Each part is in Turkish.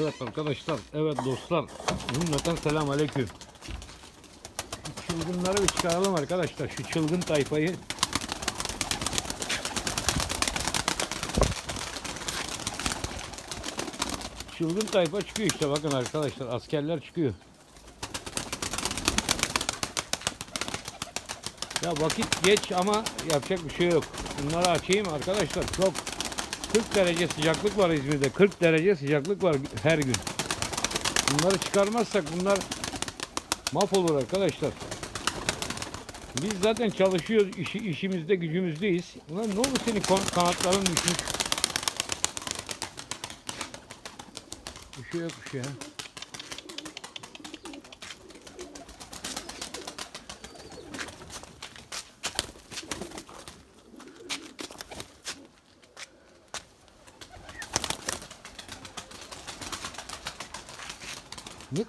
Evet arkadaşlar, evet dostlar. Cümleten selam aleyküm. Çılgınları bir çıkaralım arkadaşlar. Şu çılgın tayfayı. Çılgın tayfa çıkıyor işte bakın arkadaşlar. Askerler çıkıyor. Ya vakit geç ama yapacak bir şey yok. Bunları açayım arkadaşlar. Çok 40 derece sıcaklık var İzmir'de. 40 derece sıcaklık var her gün. Bunları çıkarmazsak bunlar mahvolur arkadaşlar. Biz zaten çalışıyoruz, işi, işimizde, gücümüzdeyiz. Ulan ne oldu senin kanatların düşmüş? Bir şey yokmuş ya.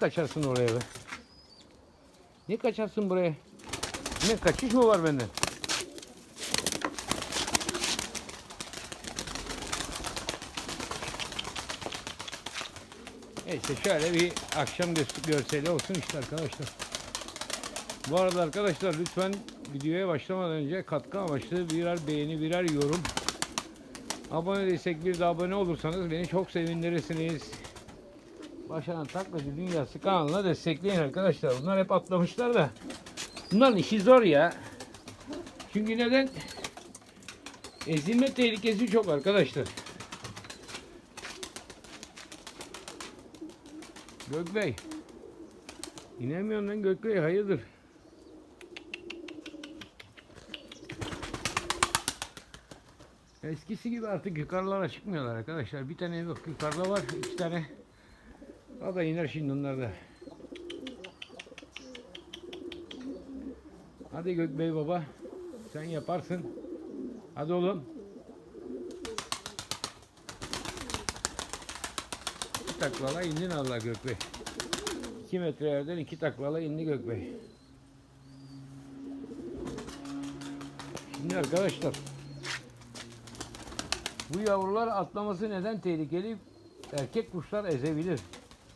Kaçarsın oraya be? Niye kaçarsın buraya? Ne kaçış mı var benden? Neyse şöyle bir akşam gö- görseli olsun işte arkadaşlar. Bu arada arkadaşlar lütfen videoya başlamadan önce katkı amaçlı birer beğeni birer yorum. Abone değilsek bir de abone olursanız beni çok sevindirirsiniz. Başaran Taklacı Dünyası kanalına destekleyin arkadaşlar. Bunlar hep atlamışlar da. Bunların işi zor ya. Çünkü neden? Ezilme tehlikesi çok arkadaşlar. Gökbey. İnemiyorsun lan Gökbey hayırdır? Eskisi gibi artık yukarılara çıkmıyorlar arkadaşlar. Bir tane yok yukarıda var. iki tane o da iner şimdi onlar da. Hadi Gökbey baba. Sen yaparsın. Hadi oğlum. İki taklala indin Allah Gökbey. İki metre yerden iki taklala indi Gökbey. Şimdi arkadaşlar bu yavrular atlaması neden tehlikeli? Erkek kuşlar ezebilir.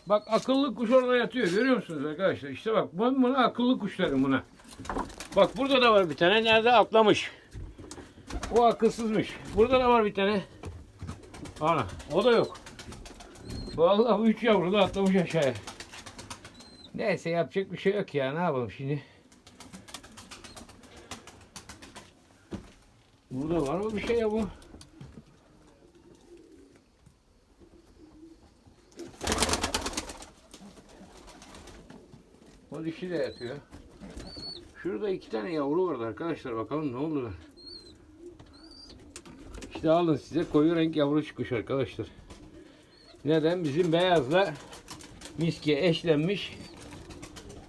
Bak akıllı kuş orada yatıyor. Görüyor musunuz arkadaşlar? İşte bak ben buna akıllı kuş derim buna. Bak burada da var bir tane. Nerede atlamış. O akılsızmış. Burada da var bir tane. Ana o da yok. Vallahi üç yavru da atlamış aşağıya. Neyse yapacak bir şey yok ya. Ne yapalım şimdi? Burada var mı bir şey ya bu? Dişi de yatıyor. Şurada iki tane yavru vardı arkadaşlar. Bakalım ne oldular. İşte alın size koyu renk yavru çıkmış arkadaşlar. Neden? Bizim beyazla miski eşlenmiş.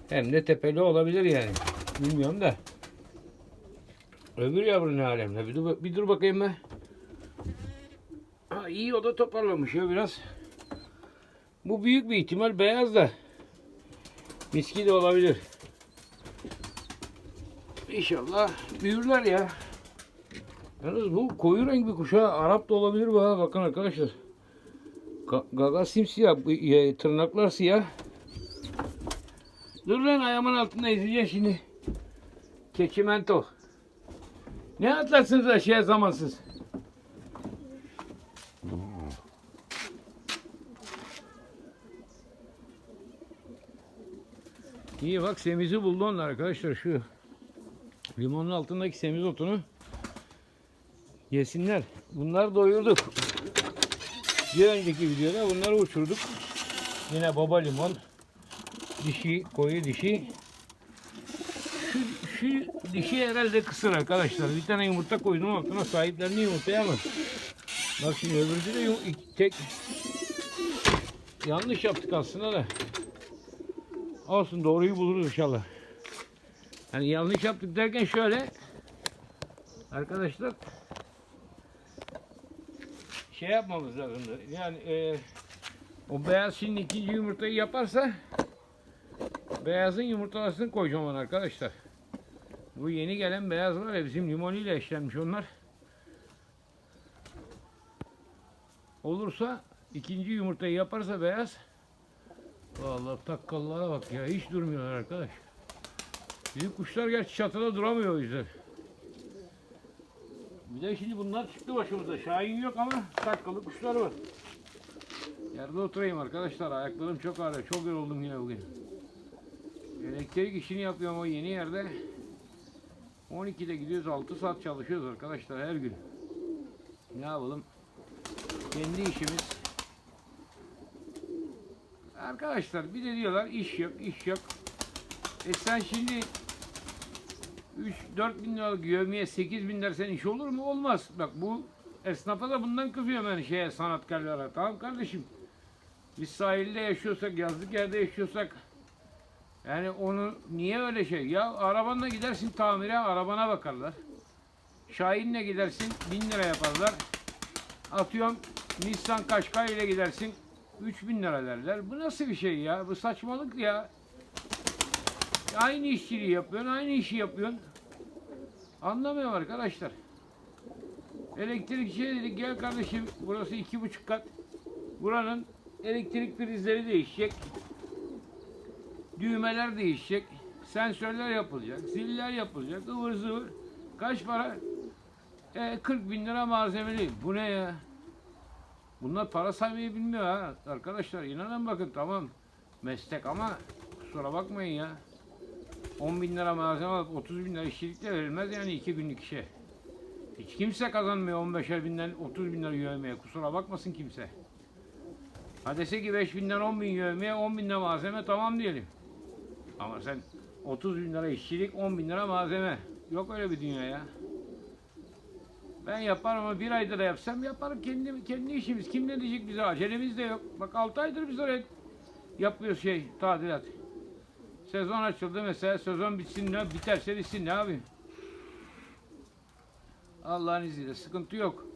Hem de tepeli olabilir yani. Bilmiyorum da. Öbür yavru ne alemde? Bir dur, bir dur bakayım ben. Ha, iyi o da toparlamış ya biraz. Bu büyük bir ihtimal beyaz da. Miski de olabilir. İnşallah büyürler ya. Yalnız bu koyu renk bir kuşa Arap da olabilir bu ha. Bakın arkadaşlar. Ga- gaga simsiyah. ya, Tırnaklar siyah. Dur lan ayağımın altında ezeceğim şimdi. Keçimento. Ne atlarsınız aşağıya zamansız? İyi bak semizi buldu onlar arkadaşlar şu limonun altındaki semiz otunu yesinler. Bunları doyurduk. Bir önceki videoda bunları uçurduk. Yine baba limon dişi koyu dişi şu, şu dişi herhalde kısır arkadaşlar. Bir tane yumurta koydum altına sahiplerini yumurtaya ama bak şimdi öbürcü de tek yanlış yaptık aslında da Olsun doğruyu buluruz inşallah. Yani yanlış yaptık derken şöyle arkadaşlar şey yapmamız lazımdı. Yani e, o beyaz şimdi ikinci yumurtayı yaparsa beyazın yumurtalasını koyacağım ona arkadaşlar. Bu yeni gelen beyaz var ya bizim limoniyle eşlenmiş onlar. Olursa ikinci yumurtayı yaparsa beyaz Vallahi takkallara bak ya hiç durmuyorlar arkadaş. Bizim kuşlar gerçi çatıda duramıyor o yüzden. Bir de şimdi bunlar çıktı başımıza. Şahin yok ama takkalı kuşlar var. Yerde oturayım arkadaşlar. Ayaklarım çok ağrıyor. Çok yoruldum yine bugün. Elektrik işini yapıyorum o yeni yerde. 12'de gidiyoruz 6 saat çalışıyoruz arkadaşlar her gün. Ne yapalım? Kendi işimiz. Arkadaşlar bir de diyorlar iş yok, iş yok. E sen şimdi 3-4 bin liralık yövmeye 8 bin dersen iş olur mu? Olmaz. Bak bu esnafa da bundan kızıyor ben şeye sanatkarlara. Tamam kardeşim. Biz sahilde yaşıyorsak, yazlık yerde yaşıyorsak yani onu niye öyle şey? Ya arabanla gidersin tamire arabana bakarlar. Şahin'le gidersin 1000 lira yaparlar. Atıyorum Nissan Qashqai ile gidersin 3000 lira derler. Bu nasıl bir şey ya? Bu saçmalık ya. Aynı işçiliği yapıyorsun, aynı işi yapıyorsun. Anlamıyorum arkadaşlar. Elektrikçi dedik gel kardeşim burası iki buçuk kat. Buranın elektrik prizleri değişecek. Düğmeler değişecek. Sensörler yapılacak. Ziller yapılacak. ıvır zıvır. Kaç para? E, 40 bin lira malzemeli. Bu ne ya? Bunlar para saymayı bilmiyor ha. Arkadaşlar inanın bakın tamam. Meslek ama kusura bakmayın ya. 10 bin lira malzeme alıp 30 bin lira işçilikte verilmez yani iki günlük işe. Hiç kimse kazanmıyor 15'er binden 30 bin lira yövmeye. Kusura bakmasın kimse. Ha dese ki 5 binden 10 bin yövmeye 10 bin lira malzeme tamam diyelim. Ama sen 30 bin lira işçilik 10 bin lira malzeme. Yok öyle bir dünya ya. Ben yaparım ama bir ayda da yapsam yaparım kendi, kendi işimiz. Kim ne diyecek bize acelemiz de yok. Bak 6 aydır biz oraya yapıyoruz şey tadilat. Sezon açıldı mesela sezon bitsin ne biterse bitsin ne yapayım. Allah'ın izniyle sıkıntı yok.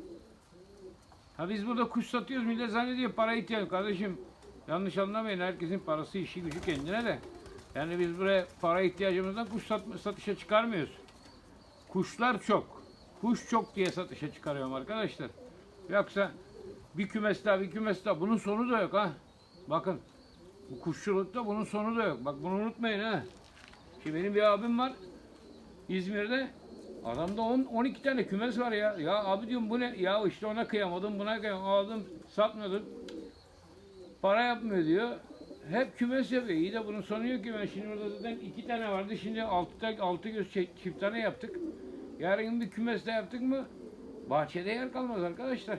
Ha biz burada kuş satıyoruz millet zannediyor para ihtiyacı kardeşim. Yanlış anlamayın herkesin parası işi gücü kendine de. Yani biz buraya para ihtiyacımızdan kuş satma, satışa çıkarmıyoruz. Kuşlar çok. Kuş çok diye satışa çıkarıyorum arkadaşlar. Yoksa bir kümes daha bir kümes daha bunun sonu da yok ha. Bakın bu kuşçulukta bunun sonu da yok. Bak bunu unutmayın ha. Şimdi benim bir abim var İzmir'de. Adamda 10 12 tane kümes var ya. Ya abi diyorum bu ne? Ya işte ona kıyamadım, buna kıyamadım. Aldım, satmadım. Para yapmıyor diyor. Hep kümes yapıyor. İyi de bunun sonu yok ki ben şimdi orada zaten iki tane vardı. Şimdi altı, altı göz çift tane yaptık. Yarın bir kümes de yaptık mı bahçede yer kalmaz arkadaşlar.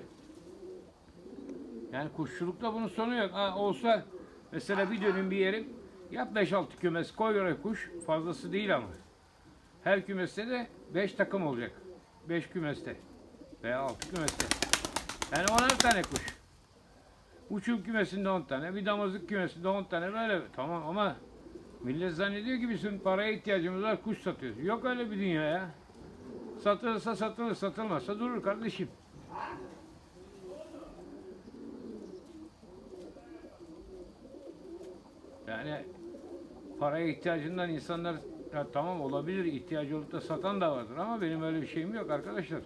Yani kuşçulukta bunun sonu yok. Ha, olsa mesela bir dönüm bir yerim yap 5-6 kümes koy oraya kuş. Fazlası değil ama. Her kümeste de 5 takım olacak. 5 kümeste veya 6 kümeste. Yani 10'ar tane kuş. Uçum kümesinde 10 tane, bir damızlık kümesinde 10 tane böyle. Tamam ama millet zannediyor ki bizim paraya ihtiyacımız var, kuş satıyoruz. Yok öyle bir dünya ya. Satılırsa satılır, satılmazsa durur kardeşim. Yani paraya ihtiyacından insanlar ya tamam olabilir ihtiyacı olup da satan da vardır ama benim öyle bir şeyim yok arkadaşlar.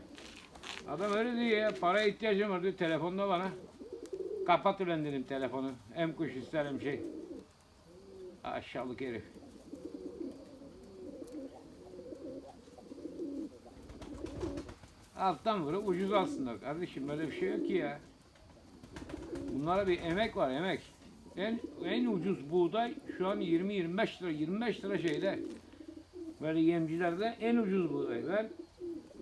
Adam öyle diyor ya paraya ihtiyacım var diyor telefonda bana. Kapat ulan dedim telefonu. Hem kuş ister şey. Aşağılık herif. Alttan vurup ucuz alsınlar. Kardeşim böyle bir şey yok ki ya. Bunlara bir emek var emek. En, en ucuz buğday şu an 20-25 lira. 25 lira şeyde. Böyle yemcilerde en ucuz buğday. Ben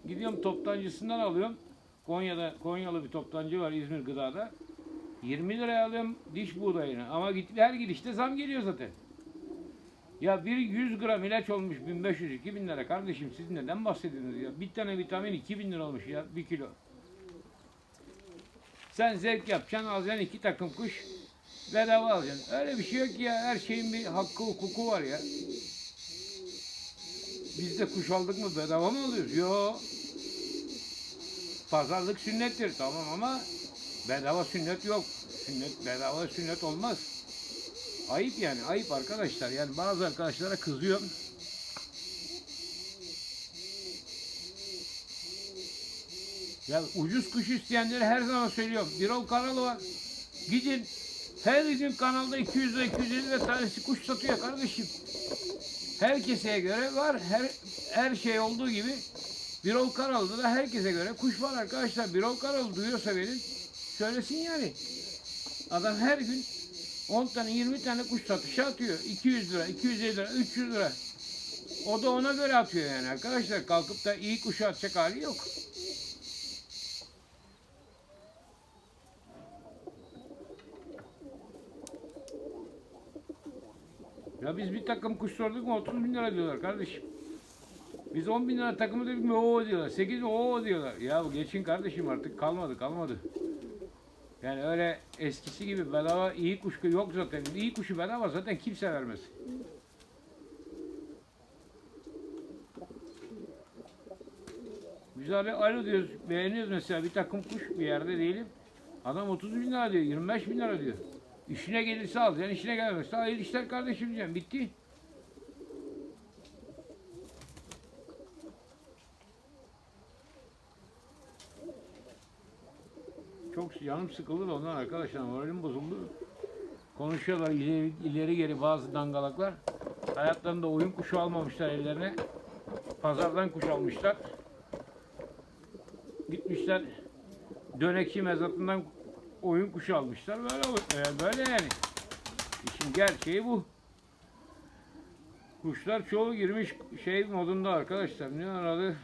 gidiyorum toptancısından alıyorum. Konya'da Konyalı bir toptancı var İzmir Gıda'da. 20 liraya alıyorum diş buğdayını. Ama git, her gidişte zam geliyor zaten. Ya bir 100 gram ilaç olmuş 1500-2000 lira kardeşim siz neden bahsediyorsunuz ya? Bir tane vitamin 2000 lira olmuş ya bir kilo. Sen zevk yapacaksın alacaksın iki takım kuş bedava alacaksın. Öyle bir şey yok ya her şeyin bir hakkı hukuku var ya. Biz de kuş aldık mı bedava mı alıyoruz? Yok. Pazarlık sünnettir tamam ama bedava sünnet yok. Sünnet bedava sünnet olmaz. Ayıp yani ayıp arkadaşlar. Yani bazı arkadaşlara kızıyorum. Ya ucuz kuş isteyenleri her zaman söylüyorum. Birol Karalı var. Gidin her gün kanalda 200 lira 250 lira tanesi kuş satıyor kardeşim. Herkese göre var. Her her şey olduğu gibi Birol Karalı'da da herkese göre kuş var arkadaşlar. Birol Karalı duyuyorsa benim söylesin yani. Adam her gün 10 tane 20 tane kuş satışa atıyor. 200 lira, 250 lira, 300 lira. O da ona göre atıyor yani arkadaşlar. Kalkıp da iyi kuş atacak hali yok. Ya biz bir takım kuş sorduk mu 30 bin lira diyorlar kardeşim. Biz 10 bin lira takımı dedik mi o diyorlar. 8 o diyorlar. Ya geçin kardeşim artık kalmadı kalmadı. Yani öyle eskisi gibi bedava iyi kuş yok zaten. İyi kuşu bedava zaten kimse vermez. Biz abi alo diyoruz, beğeniyoruz mesela bir takım kuş bir yerde diyelim. Adam 30 bin lira diyor, 25 bin lira diyor. İşine gelirse al, yani işine gelmezse hayırlı işler kardeşim diyeceğim, bitti. Çok yanım sıkıldı da ondan arkadaşlar, moralim bozuldu. Konuşuyorlar ileri, ileri geri bazı dangalaklar. Hayatlarında oyun kuşu almamışlar ellerine. Pazardan kuş almışlar. Gitmişler dönekçi mezatından oyun kuşu almışlar. Böyle e, böyle yani. İşin gerçeği bu. Kuşlar çoğu girmiş şey modunda arkadaşlar. Ne aradı?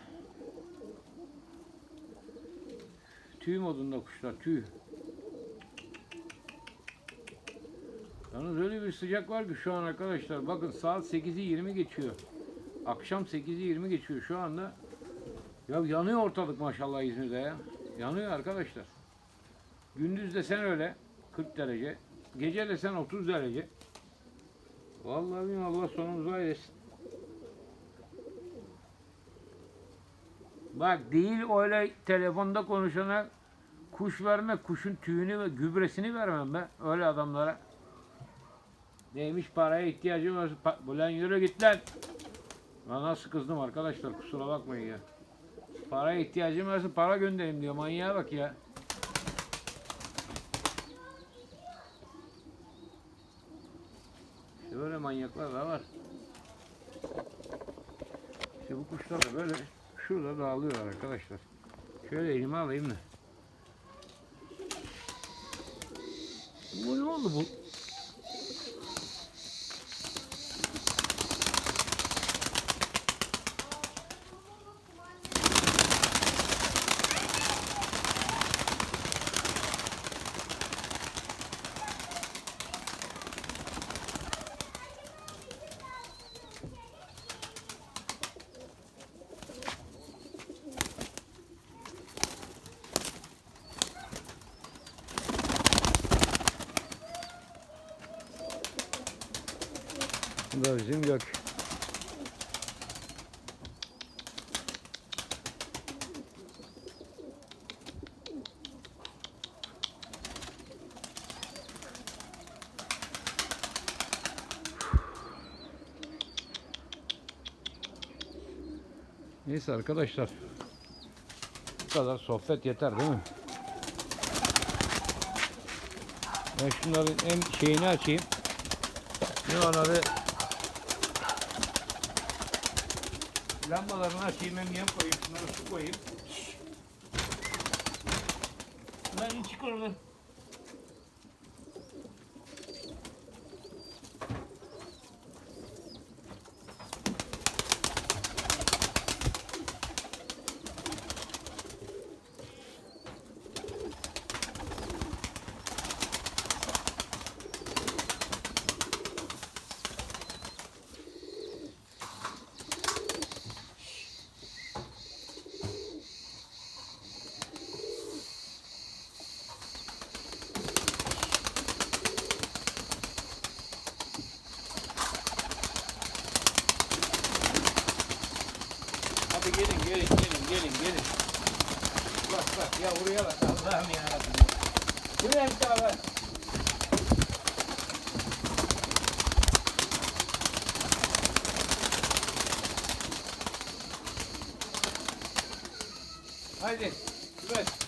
Tüy modunda kuşlar, tüy. Yalnız öyle bir sıcak var ki şu an arkadaşlar. Bakın saat 8'i 20 geçiyor. Akşam 8'i 20 geçiyor şu anda. Ya yanıyor ortalık maşallah İzmir'de ya. Yanıyor arkadaşlar. Gündüz de sen öyle 40 derece. Gece de sen 30 derece. Vallahi Allah sonumuzu ayırsın. Bak değil öyle telefonda konuşana kuş verme, kuşun tüyünü ve gübresini vermem be öyle adamlara. Neymiş paraya ihtiyacım var. Pa- Ulan yürü git lan. Ben nasıl kızdım arkadaşlar kusura bakmayın ya. Paraya ihtiyacım varsa para göndereyim diyor. Manyağa bak ya. İşte böyle manyaklar da var. İşte bu kuşlar da böyle şurada dağılıyorlar arkadaşlar. Şöyle elime alayım da. Bu ne oldu bu? Da bizim. Neyse arkadaşlar. Bu kadar sohbet yeter değil mi? Ben şunların en şeyini açayım. Ne onları lambalarını açayım hem yem koyayım şunları su koyayım. Lan çık oradan. Hadi gelin gelin gelin gelin gelin. Bak bak ya buraya bak Allah'ım yarabbim. Buraya bir daha bak. Haydi. Evet.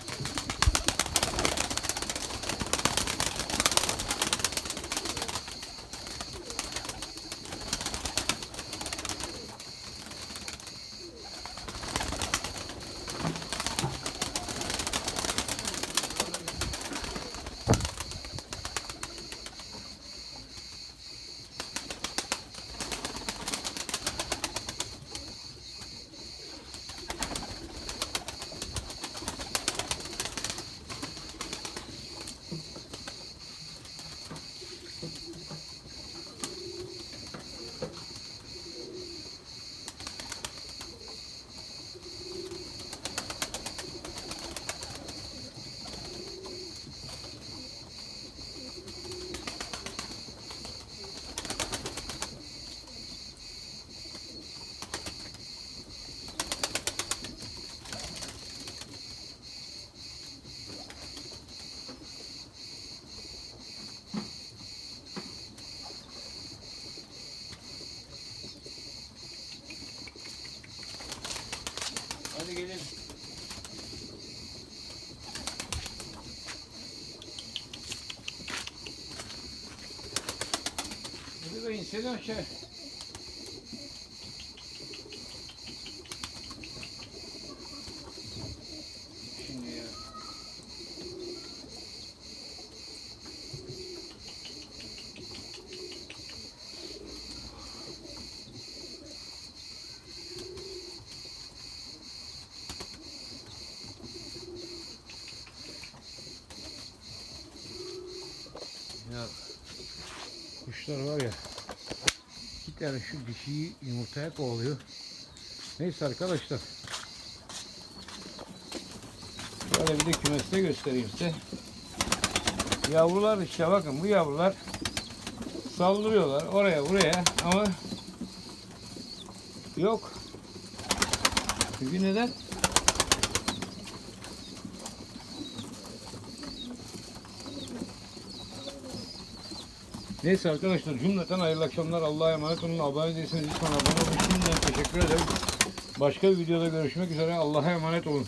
Seni aşağı. Şimdi ya. Ya kuşlar var ya tane şu dişiyi yumurtaya kovalıyor. Neyse arkadaşlar. Şöyle bir de kümeste göstereyim size. Yavrular işte bakın bu yavrular saldırıyorlar oraya buraya ama yok. Çünkü neden? Neyse arkadaşlar cümleten hayırlı akşamlar. Allah'a emanet olun. Abone değilseniz lütfen abone olun. Şimdiden teşekkür ederim. Başka bir videoda görüşmek üzere. Allah'a emanet olun.